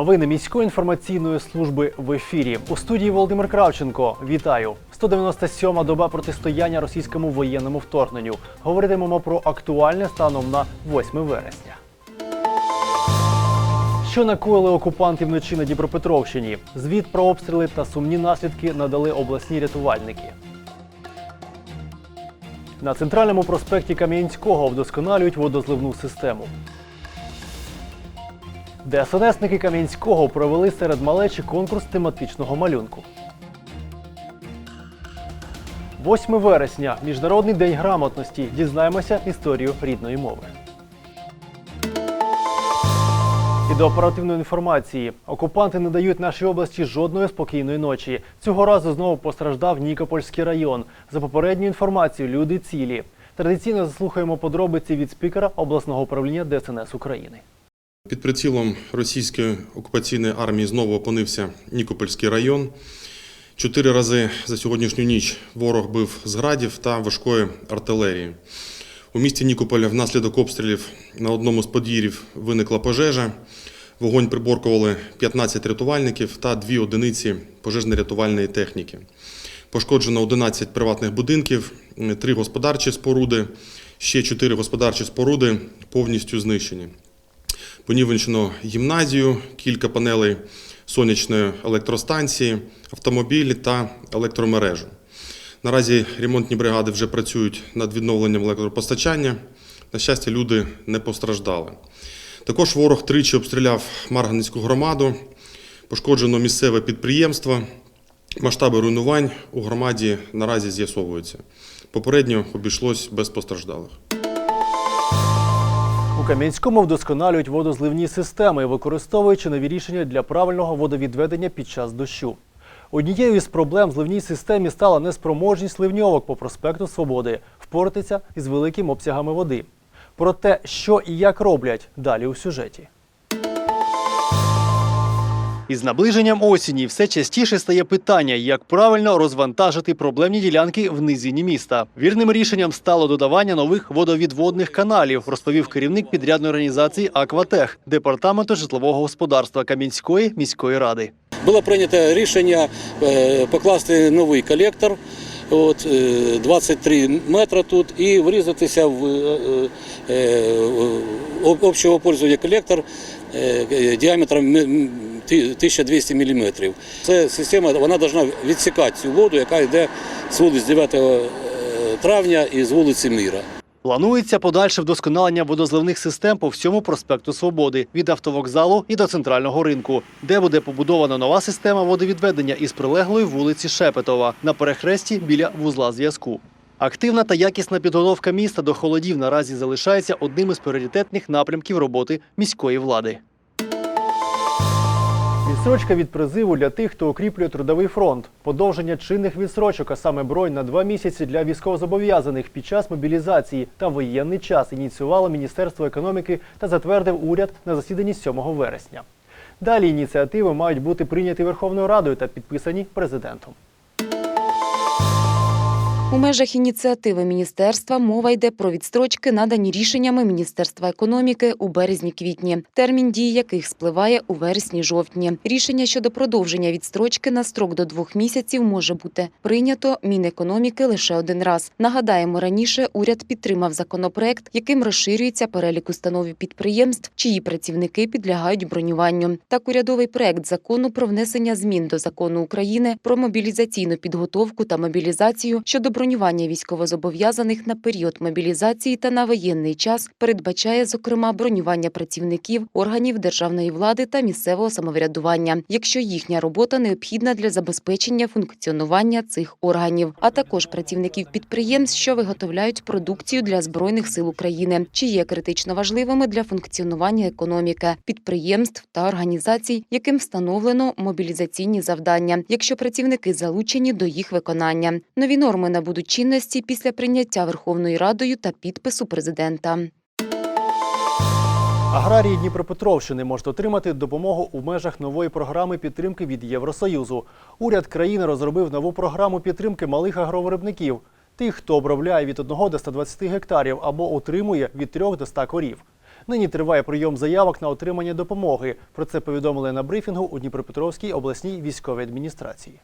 Новини міської інформаційної служби в ефірі. У студії Володимир Кравченко. Вітаю! 197-ма доба протистояння російському воєнному вторгненню. Говоритимемо про актуальне станом на 8 вересня. Що накоїли окупанти вночі на Дніпропетровщині? Звіт про обстріли та сумні наслідки надали обласні рятувальники. На центральному проспекті Кам'янського вдосконалюють водозливну систему. ДСНСники Кам'янського провели серед малечі конкурс тематичного малюнку. 8 вересня Міжнародний день грамотності. Дізнаємося історію рідної мови. І до оперативної інформації. Окупанти не дають нашій області жодної спокійної ночі. Цього разу знову постраждав Нікопольський район. За попередньою інформацією, люди цілі. Традиційно заслухаємо подробиці від спікера обласного управління ДСНС України. Під прицілом російської окупаційної армії знову опинився Нікопольський район. Чотири рази за сьогоднішню ніч ворог бив з градів та важкої артилерії. У місті Нікополя внаслідок обстрілів на одному з подвір'їв виникла пожежа. Вогонь приборкували 15 рятувальників та дві одиниці пожежно-рятувальної техніки. Пошкоджено 11 приватних будинків, три господарчі споруди, ще чотири господарчі споруди повністю знищені. Понівечено гімназію, кілька панелей сонячної електростанції, автомобілі та електромережу. Наразі ремонтні бригади вже працюють над відновленням електропостачання. На щастя, люди не постраждали. Також ворог тричі обстріляв Марганецьку громаду, пошкоджено місцеве підприємство. Масштаби руйнувань у громаді наразі з'ясовуються. Попередньо обійшлось без постраждалих. Кам'янському вдосконалюють водозливні системи, використовуючи нові рішення для правильного водовідведення під час дощу. Однією із проблем в зливній системі стала неспроможність ливньовок по проспекту Свободи впоратися із великими обсягами води. Про те, що і як роблять, далі у сюжеті. Із наближенням осені все частіше стає питання, як правильно розвантажити проблемні ділянки в низині міста. Вірним рішенням стало додавання нових водовідводних каналів, розповів керівник підрядної організації Акватех департаменту житлового господарства Кам'янської міської ради. Було прийнято рішення е, покласти новий колектор. От, е, 23 метри тут і врізатися в е, е, общого пользування колектор е, е, діаметром 1200 мм. Це система вона повинна відсікати цю воду, яка йде з вулиць 9 е, травня і з вулиці Міра. Планується подальше вдосконалення водозливних систем по всьому проспекту Свободи від автовокзалу і до центрального ринку, де буде побудована нова система водовідведення із прилеглої вулиці Шепетова на перехресті біля вузла зв'язку. Активна та якісна підготовка міста до холодів наразі залишається одним із пріоритетних напрямків роботи міської влади. Відсрочка від призиву для тих, хто укріплює трудовий фронт. Подовження чинних відсрочок, а саме бронь на два місяці для військовозобов'язаних під час мобілізації та воєнний час ініціювало Міністерство економіки та затвердив уряд на засіданні 7 вересня. Далі ініціативи мають бути прийняті Верховною Радою та підписані президентом. У межах ініціативи міністерства мова йде про відстрочки, надані рішеннями Міністерства економіки у березні-квітні, термін дії яких спливає у вересні-жовтні. Рішення щодо продовження відстрочки на строк до двох місяців може бути прийнято Мінекономіки лише один раз. Нагадаємо, раніше уряд підтримав законопроект, яким розширюється перелік установ підприємств, чиї працівники підлягають бронюванню. Так, урядовий проект закону про внесення змін до закону України про мобілізаційну підготовку та мобілізацію щодо бронювання військовозобов'язаних на період мобілізації та на воєнний час передбачає, зокрема, бронювання працівників органів державної влади та місцевого самоврядування, якщо їхня робота необхідна для забезпечення функціонування цих органів, а також працівників підприємств, що виготовляють продукцію для збройних сил України, чи є критично важливими для функціонування економіки, підприємств та організацій, яким встановлено мобілізаційні завдання, якщо працівники залучені до їх виконання. Нові норми набудуть чинності після прийняття Верховною Радою та підпису президента. Аграрії Дніпропетровщини можуть отримати допомогу у межах нової програми підтримки від Євросоюзу. Уряд країни розробив нову програму підтримки малих агровиробників, тих, хто обробляє від 1 до 120 гектарів або утримує від 3 до 100 корів. Нині триває прийом заявок на отримання допомоги. Про це повідомили на брифінгу у Дніпропетровській обласній військовій адміністрації.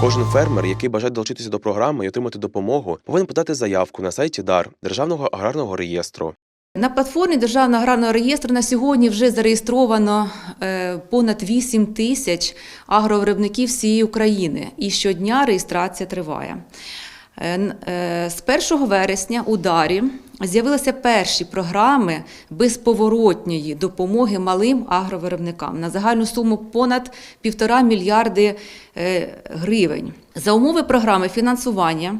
Кожен фермер, який бажає долучитися до програми і отримати допомогу, повинен подати заявку на сайті ДАР Державного аграрного реєстру. На платформі Державного аграрного реєстру на сьогодні вже зареєстровано е, понад 8 тисяч агровиробників всієї України, і щодня реєстрація триває. Е, е, З 1 вересня у Дарі з'явилися перші програми безповоротньої допомоги малим агровиробникам на загальну суму понад півтора мільярди е, гривень. За умови програми фінансування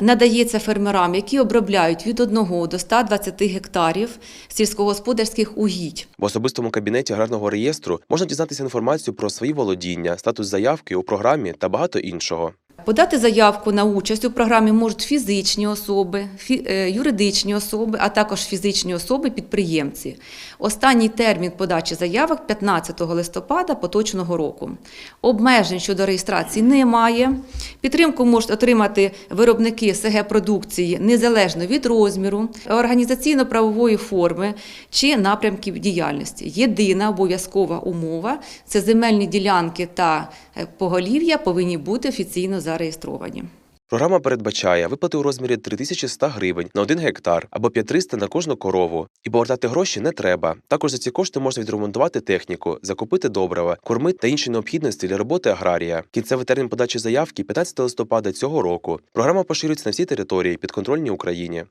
надається фермерам, які обробляють від 1 до 120 гектарів сільськогосподарських угідь. В особистому кабінеті аграрного реєстру можна дізнатися інформацію про свої володіння, статус заявки у програмі та багато іншого. Подати заявку на участь у програмі можуть фізичні особи, фі- е, юридичні особи, а також фізичні особи-підприємці. Останній термін подачі заявок 15 листопада поточного року. Обмежень щодо реєстрації немає. Підтримку можуть отримати виробники СГ продукції незалежно від розміру, організаційно-правової форми чи напрямків діяльності. Єдина обов'язкова умова це земельні ділянки та е, поголів'я повинні бути офіційно зареєстровані. Програма передбачає виплати у розмірі 3100 гривень на 1 гектар або 5300 на кожну корову. І повертати гроші не треба. Також за ці кошти можна відремонтувати техніку, закупити добрива, корми та інші необхідності для роботи аграрія. Кінцевий термін подачі заявки 15 листопада цього року. Програма поширюється на всі території підконтрольні Україні.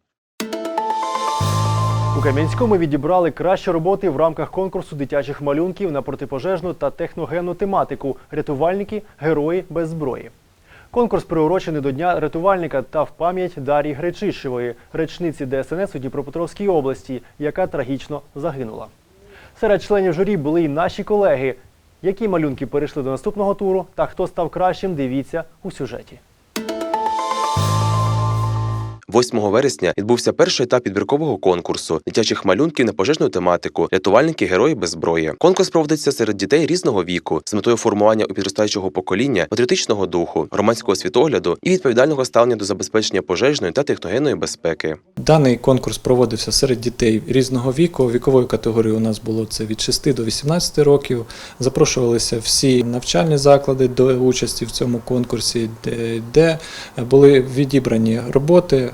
У Кам'янському відібрали кращі роботи в рамках конкурсу дитячих малюнків на протипожежну та техногенну тематику Рятувальники Герої без зброї. Конкурс приурочений до Дня рятувальника та в пам'ять Дарії Гречишевої, речниці ДСНС у Дніпропетровській області, яка трагічно загинула. Серед членів журі були й наші колеги. Які малюнки перейшли до наступного туру та хто став кращим, дивіться у сюжеті. 8 вересня відбувся перший етап підбіркового конкурсу дитячих малюнків на пожежну тематику Рятувальники герої без зброї. Конкурс проводиться серед дітей різного віку з метою формування у підростаючого покоління патріотичного духу, громадського світогляду і відповідального ставлення до забезпечення пожежної та техногенної безпеки. Даний конкурс проводився серед дітей різного віку. Вікової категорії у нас було це від 6 до 18 років. Запрошувалися всі навчальні заклади до участі в цьому конкурсі, де, були відібрані роботи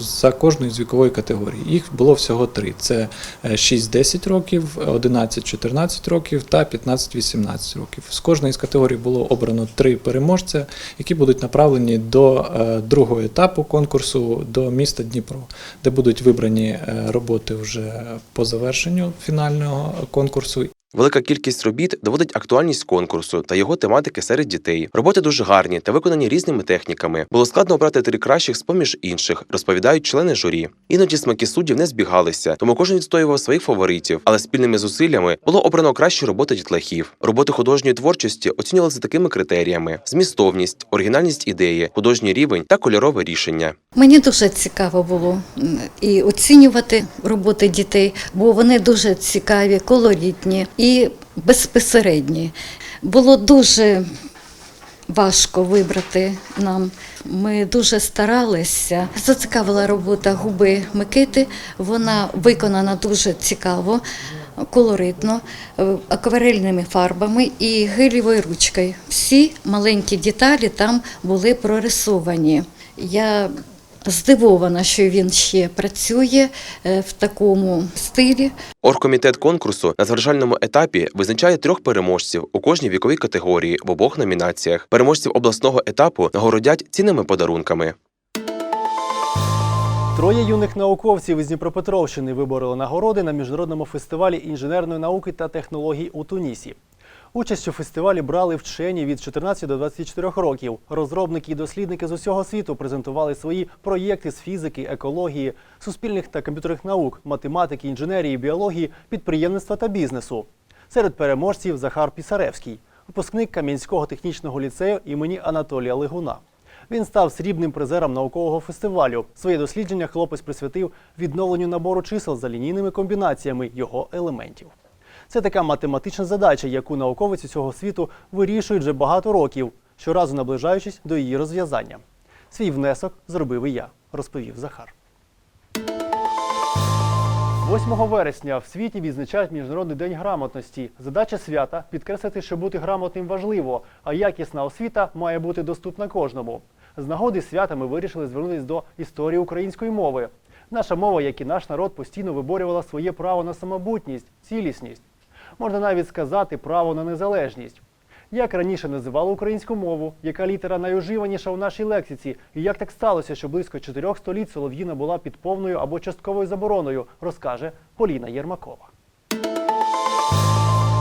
за кожною з вікової категорії. Їх було всього три: це е, 6-10 років, 11-14 років та 15-18 років. З кожної з категорій було обрано три переможця, які будуть направлені до е, другого етапу конкурсу до міста Дніпро, де будуть вибрані е, роботи вже по завершенню фінального конкурсу. Велика кількість робіт доводить актуальність конкурсу та його тематики серед дітей. Роботи дуже гарні та виконані різними техніками. Було складно обрати три кращих з поміж інших, розповідають члени журі. Іноді смаки суддів не збігалися, тому кожен відстоював своїх фаворитів, але спільними зусиллями було обрано кращі роботи дітлахів. Роботи художньої творчості оцінювалися такими критеріями: змістовність, оригінальність ідеї, художній рівень та кольорове рішення. Мені дуже цікаво було і оцінювати роботи дітей, бо вони дуже цікаві, колоритні і безпосередні. Було дуже важко вибрати нам. Ми дуже старалися. Зацікавила робота губи Микити. Вона виконана дуже цікаво, колоритно, е, акварельними фарбами і гелівою ручкою. Всі маленькі деталі там були прорисовані. Я здивована, що він ще працює е, в такому стилі. Оргкомітет конкурсу на завершальному етапі визначає трьох переможців у кожній віковій категорії в обох номінаціях. Переможців обласного етапу нагородять цінними подарунками. Троє юних науковців із Дніпропетровщини вибороли нагороди на міжнародному фестивалі інженерної науки та технологій у Тунісі. Участь у фестивалі брали вчені від 14 до 24 років. Розробники і дослідники з усього світу презентували свої проєкти з фізики, екології, суспільних та комп'ютерних наук, математики, інженерії, біології, підприємництва та бізнесу. Серед переможців Захар Пісаревський, випускник Кам'янського технічного ліцею імені Анатолія Лигуна. Він став срібним призером наукового фестивалю. Своє дослідження хлопець присвятив відновленню набору чисел за лінійними комбінаціями його елементів. Це така математична задача, яку науковець усього світу вирішують вже багато років, щоразу наближаючись до її розв'язання. Свій внесок зробив і я, розповів Захар. 8 вересня в світі відзначають Міжнародний день грамотності. Задача свята підкреслити, що бути грамотним важливо, а якісна освіта має бути доступна кожному. З нагоди свята ми вирішили звернутися до історії української мови. Наша мова, як і наш народ, постійно виборювала своє право на самобутність, цілісність. Можна навіть сказати право на незалежність. Як раніше називали українську мову, яка літера найуживаніша у нашій лексиці, і як так сталося, що близько чотирьох століть солов'їна була під повною або частковою забороною, розкаже Поліна Єрмакова.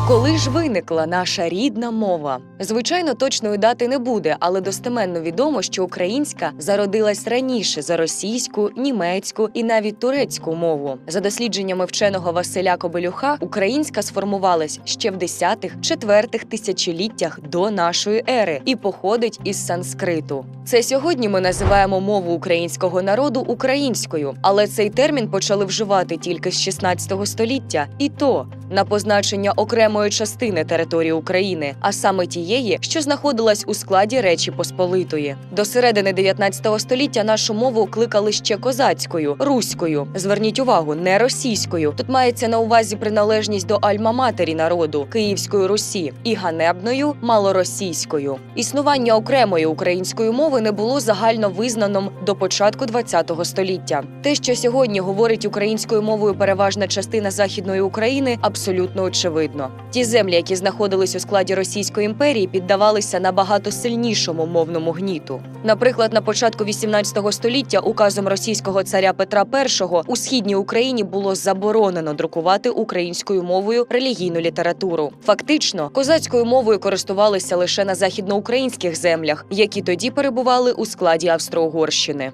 Коли ж виникла наша рідна мова? Звичайно, точної дати не буде, але достеменно відомо, що українська зародилась раніше за російську, німецьку і навіть турецьку мову. За дослідженнями вченого Василя Кобелюха, українська сформувалась ще в 10-4 тисячоліттях до нашої ери і походить із санскриту. Це сьогодні ми називаємо мову українського народу українською, але цей термін почали вживати тільки з 16 століття, і то на позначення окремої частини території України, а саме тієї, що знаходилась у складі Речі Посполитої. До середини 19 століття нашу мову кликали ще козацькою, руською. Зверніть увагу, не російською. Тут мається на увазі приналежність до альма-матері народу Київської Русі і ганебною малоросійською. Існування окремої української мови не було загально визнаним до початку ХХ століття. Те, що сьогодні говорить українською мовою переважна частина західної України, абсолютно очевидно. Ті землі, які знаходились у складі Російської імперії, піддавалися набагато сильнішому мовному гніту. Наприклад, на початку 18 століття указом російського царя Петра І у східній Україні було заборонено друкувати українською мовою релігійну літературу. Фактично, козацькою мовою користувалися лише на західноукраїнських землях, які тоді перебували у складі Австро-Угорщини.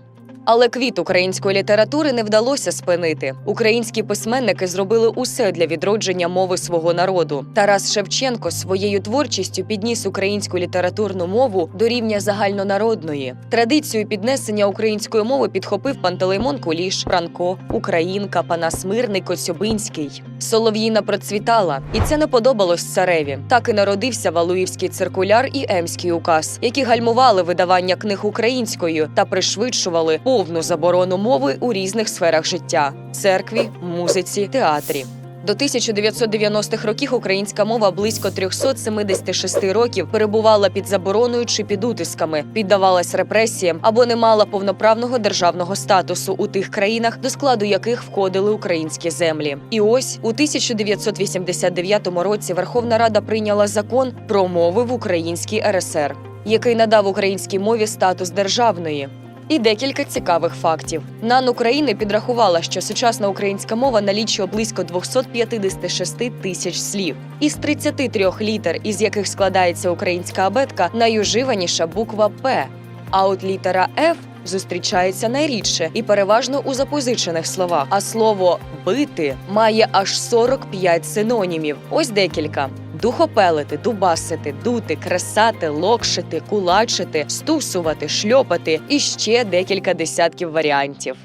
Але квіт української літератури не вдалося спинити. Українські письменники зробили усе для відродження мови свого народу. Тарас Шевченко своєю творчістю підніс українську літературну мову до рівня загальнонародної. Традицію піднесення української мови підхопив Пантелеймон Куліш, Франко, Українка, Панас Мирний, Коцюбинський. Солов'їна процвітала, і це не подобалось цареві. Так і народився Валуївський циркуляр і Емський указ, які гальмували видавання книг українською та пришвидшували повну заборону мови у різних сферах життя церкві, музиці, театрі. До 1990-х років українська мова близько 376 років перебувала під забороною чи під утисками, піддавалась репресіям або не мала повноправного державного статусу у тих країнах, до складу яких входили українські землі. І ось у 1989 році Верховна Рада прийняла закон про мови в Українській РСР, який надав українській мові статус державної. І декілька цікавих фактів. НАН України підрахувала, що сучасна українська мова налічує близько 256 тисяч слів. Із 33 літер, із яких складається українська абетка, найуживаніша буква П. А от літера Ф зустрічається найрідше і переважно у запозичених словах. А слово бити має аж 45 синонімів. Ось декілька. Духопелити, дубасити, дути, кресати, локшити, кулачити, стусувати, шльопати і ще декілька десятків варіантів.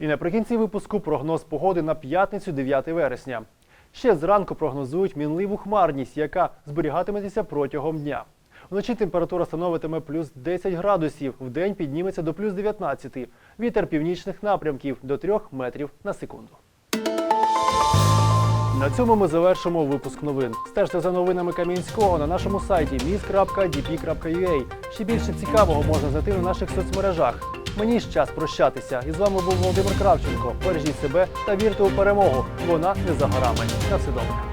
І наприкінці випуску прогноз погоди на п'ятницю 9 вересня. Ще зранку прогнозують мінливу хмарність, яка зберігатиметься протягом дня. Вночі температура становитиме плюс 10 градусів, вдень підніметься до плюс 19. Вітер північних напрямків до 3 метрів на секунду. На цьому ми завершимо випуск новин. Стежте за новинами Кам'янського на нашому сайті mis.dp.ua. Ще більше цікавого можна знайти на наших соцмережах. Мені ж час прощатися. І з вами був Володимир Кравченко. Бережіть себе та вірте у перемогу. Вона не за горами. На все добре.